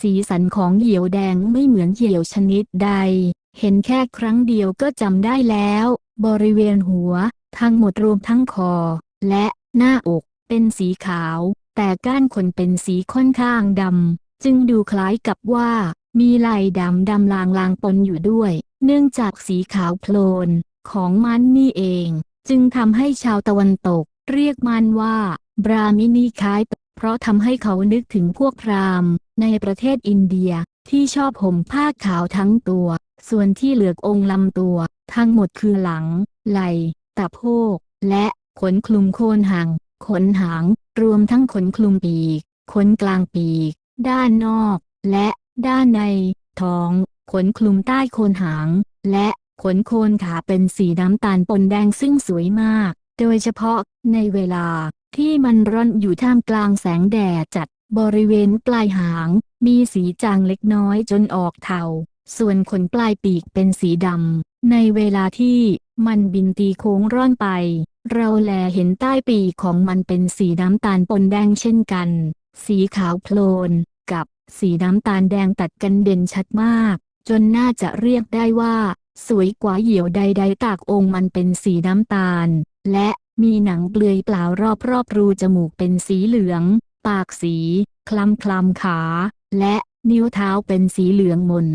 สีสันของเหยี่ยวแดงไม่เหมือนเหยี่ยวชนิดใด เห็นแค่ครั้งเดียวก็จำได้แล้ว บริเวณหัว ทั้งหมดรวมทั้งคอ และหน้าอก เป็นสีขาว แต่ก้านขนเป็นสีค่อนข้างดำ จึงดูคล้ายกับว่า มีลายดำดำลางลางปนอยู่ด้วย เนื่องจากสีขาวโพลน ของมันนี่เอง จึงทำให้ชาวตะวันตก เรียกมันว่า บรามินีคล้ายเพราะทำให้เขานึกถึงพวกพราหมณ์ ในประเทศอินเดียที่ชอบห่มผ้าขาวทั้งตัว ส่วนที่เหลือกองค์ลำตัว ทั้งหมดคือหลัง ไหล่ตะโพก และขนคลุมโคนหาง ขนหาง รวมทั้งขนคลุมปีก ขนกลางปีก ด้านนอก และด้านใน ท้อง ขนคลุมใต้โคนหาง และขนโคนขาเป็นสีน้ำตาลปนแดงซึ่งสวยมาก โดยเฉพาะในเวลาที่มันร้อนอยู่ท่ามกลางแสงแดดจัด บริเวณปลายหาง มีสีจางเล็กน้อยจนออกเทา ส่วนขนปลายปีกเป็นสีดำ ในเวลาที่มันบินตีโค้งร่อนไป เราแลเห็นใต้ปีกของมันเป็นสีน้ำตาลปนแดงเช่นกัน สีขาวโพลน กับสีน้ำตาลแดงตัดกันเด่นชัดมาก จนน่าจะเรียกได้ว่า สวยกว่าเหยี่ยวใด ๆ ตากองมันเป็นสีน้ำตาล และมีหนังเปลือยเปล่ารอบรอบๆรูจมูกเป็นสีเหลือง ปากสี คล้ำคล้ำขา และนิ้วเท้าเป็นสีเหลืองมน